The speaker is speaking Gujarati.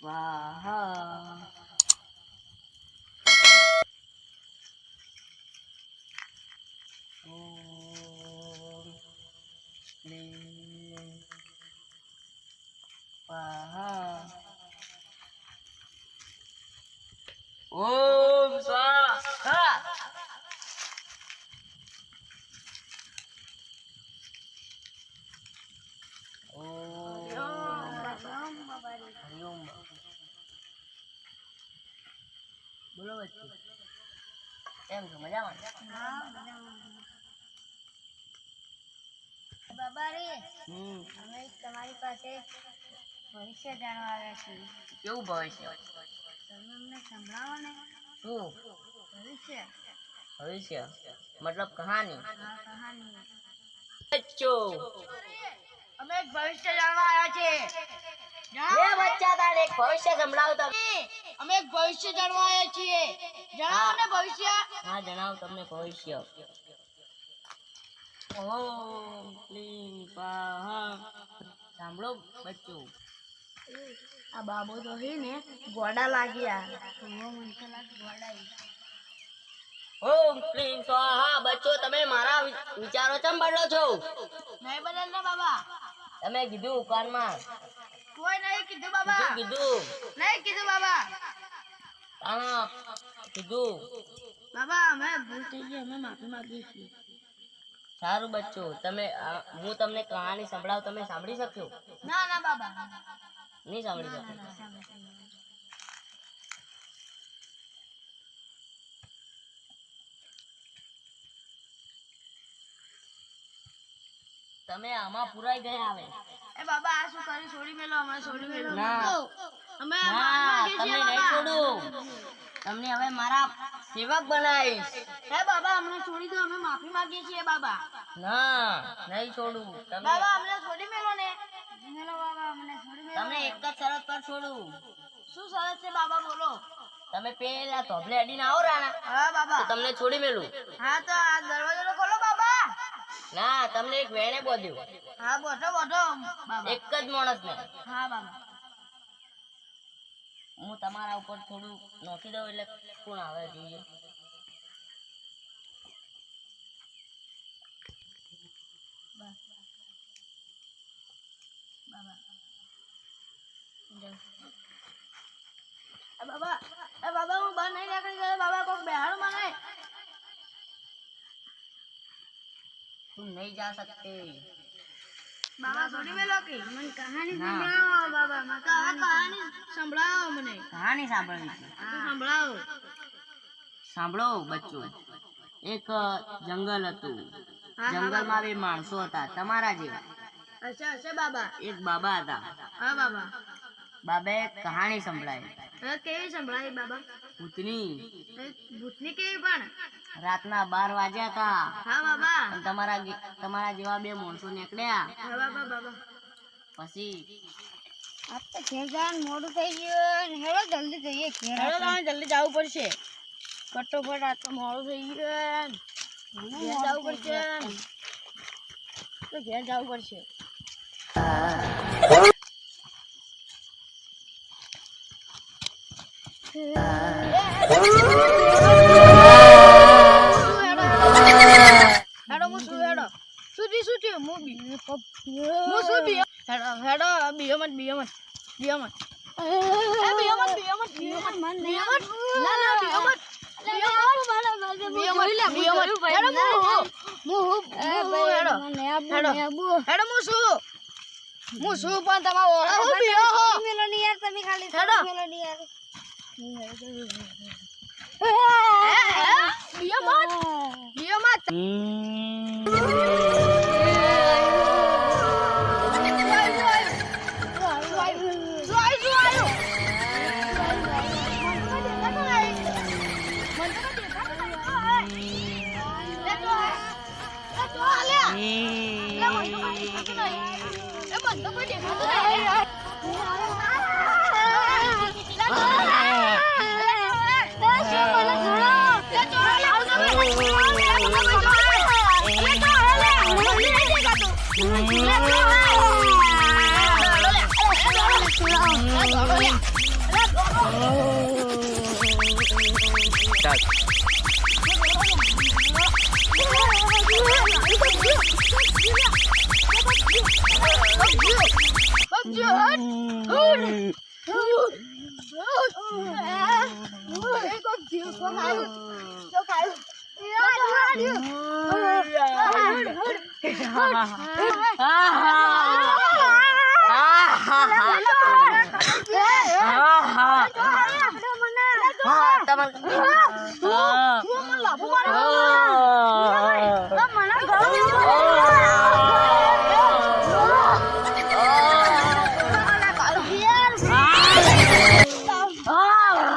và hờ ôm ni và hờ ôm બોલો બચ્ચું કેમ છો મજામાં? બાબા રે અમે તમારી પાસે ભવિષ્ય જાણવા આવ્યા છીએ. કેવું ભવિષ્ય? તમે અમને સંભળાવો ને. શું? ભવિષ્ય. ભવિષ્ય? મતલબ કહાની? અમે ભવિષ્ય જાણવા આવ્યા છીએ. એ બચ્ચા તારે ભવિષ્ય સંભળાવતા અમે એક ભવિષ્ય જાણવા આવ્યા છીએ. જણાવો ને ભવિષ્ય. હા જણાવો તમને ભવિષ્ય. ઓમ ક્લીન સ્વાહા સાંભળો બચ્ચો. આ બાબો તો હે ને ગોડા લાગ્યા. ઓમ ક્લીન સ્વાહા બચ્ચો તમે મારા વિચારો ચમ બદલો છો? નહીં બદલના બાબા. તમે કીધું કાનમાં કોઈ નહીં કીધું કીધું બાબા કીધું? નહીં કીધું બાબા. તાણા કીધું બાબા અમે ભૂલ થઈ ગઈ અમે માફી માંગીએ છીએ સારું બચ્ચો તમે હું તમને કહાની સંભળાવ તમે સાંભળી શક્યો ના ના બાબા. નહીં સાંભળી શકો. તમે આમાં પુરાઈ ગયા હવે. એ બાબા આ શું કરી? છોડી મેલો હમણાં છોડી મેલો. ના. અમે તમને નહીં છોડું. તમને હવે મારા સેવક બનાવીશ. હે બાબા અમને છોડી દો અમે માફી માંગીએ છીએ બાબા. ના નહીં છોડું. તમે બાબા અમને છોડી મેલો ને. મેલો બાબા અમને છોડી મેલો તમને એક જ શરત પર છોડું. શું સરસ છે બાબા બોલો. તમે પેલા ધોબલે અડીને આવો રાણા. હા બાબા. તમને છોડી મેલું. હા તો આ દરવાજો ખોલો બાબા. ના તમને એક વેણે બોધ્યું. હા બોધો બોધો. એક જ માણસને. હા બાબા. હું તમારા ઉપર થોડું નોખી દઉં એટલે કોણ આવે જોઈએ? બાબા એ બાબા હું બહાર નહીં નીકળી ગયો. બાબા કોક મને. તું નહીં જા શકતી. બાબા છોડી મેલો કે? મને કહાની સંભળાવો બાબા મને કહાની સંભળાવો. મને. કહાની સાંભળવી છે. સંભળાવો. સાંભળો બચ્ચો. એક જંગલ હતું. જંગલમાં બે માણસો હતા તમારા જેવા. અચ્છા અચ્છા બાબા. એક બાબા હતા. હા બાબા. બાબાએ કહાની સંભળાવી કેવી સંભળાવી બાબા? ભૂતની. ભૂતની કેવી પણ? રાતના બાર વાગ્યા હતા હા બાબા. તમારા તમારા જેવા બે માણસો નીકળ્યા. હા બાબા બાબા. પછી? આપ તો ઘેર જવાનું મોડું થઈ ગયું હેડો જલ્દી જઈએ ઘેર હેડો તમે જલ્દી જવું પડશે. ફટોફટ આ તો મોડું થઈ ગયું ઘેર જવું પડશે. તો ઘેર જવું પડશે. હું. શું? પણ તમારો ઓળખ હું બીઓ હો. મેલો ની યાર તમે ખાલી હેડો. મેલો ની યાર. બીઓ મત. બીઓ મત. Trời તમારે